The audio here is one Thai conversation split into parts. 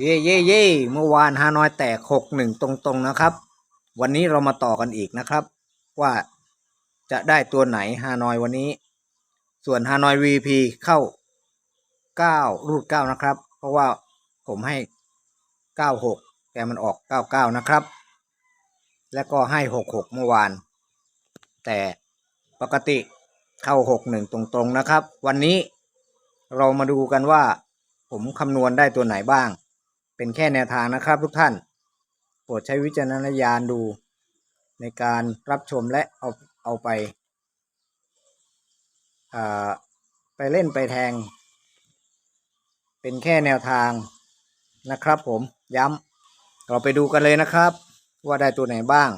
เย่เย่เย่เมื่อวานฮานอยแตกหกหนึ่งตรงๆนะครับ วันนี้เรามาต่อกันอีกนะครับ ว่าจะได้ตัวไหนฮานอยวันนี้ ส่วนฮานอย VP เข้าเก้ารูดเก้านะครับ เพราะว่าผมให้เก้าหกแต่มันออกเก้าเก้านะครับ แล้วก็ให้หกหกเมื่อวาน แต่ปกติเข้าหกหนึ่งตรงๆนะครับ วันนี้เรามาดูกันว่า ผมคำนวณได้ตัวไหนบ้าง เป็นแค่แนวทางนะครับทุกท่าน โปรดใช้วิจารณญาณดู ในการรับชมและเอาเอาไปาไปเล่นไปแทง เป็นแค่แนวทางนะครับผมย้ำเราไปดูกันเลยนะครับ ว่าได้ตัวไหนบ้าง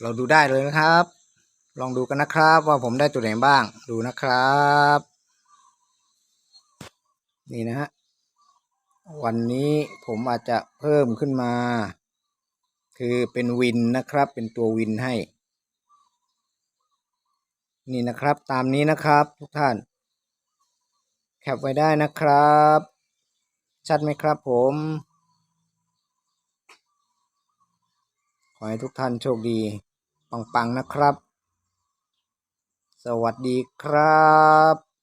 เราดูได้เลยนะครับ ลองดูกันนะครับ ว่าผมได้ตัวไหนบ้างดูนะครับ นี่นะฮะ วันนี้ผมอาจจะเพิ่มขึ้นมา คือเป็นวินนะครับ เป็นตัววินให้ นี่นะครับตามนี้นะครับทุกท่าน แคปไว้ได้นะครับ ชัดไหมครับผม ขอให้ทุกท่านโชคดี ปังๆนะครับ สวัสดีครับ